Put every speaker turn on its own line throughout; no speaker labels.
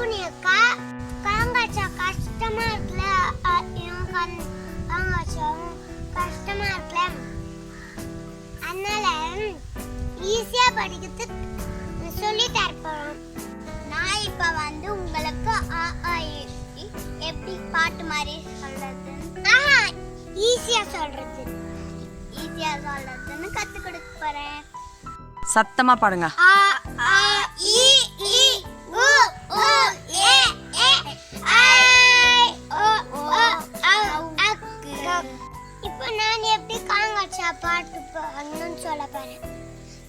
பால்குனி அக்கா காங்காச்சா கஷ்டமா இருக்குல்ல? எனக்கு காங்காச்சாவும் கஷ்டமா இருக்குல்ல? அதனால ஈஸியா படிக்கிறதுக்கு சொல்லி தரப்போம் நான் இப்ப வந்து உங்களுக்கு எப்படி பாட்டு மாதிரி சொல்றது? ஈஸியா சொல்றது. ஈஸியா சொல்றதுன்னு கத்து கொடுக்க போறேன்.
சத்தமா பாடுங்க.
ஆ காங்காச்சா பாட்டு பாடணும்னு சொல்ல போறேன்.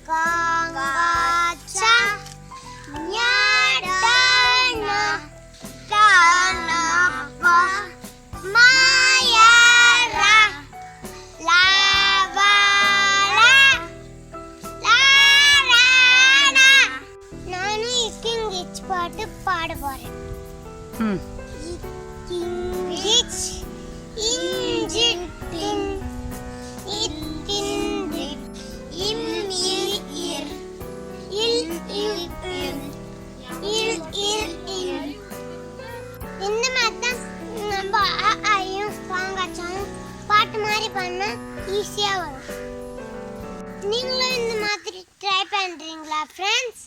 காங்காச்சா பாட்டு பாட போறேன். பண்ண ஈஸியாக வரும். நீங்களும் இந்த மாதிரி ட்ரை பண்ணுறீங்களா ஃப்ரெண்ட்ஸ்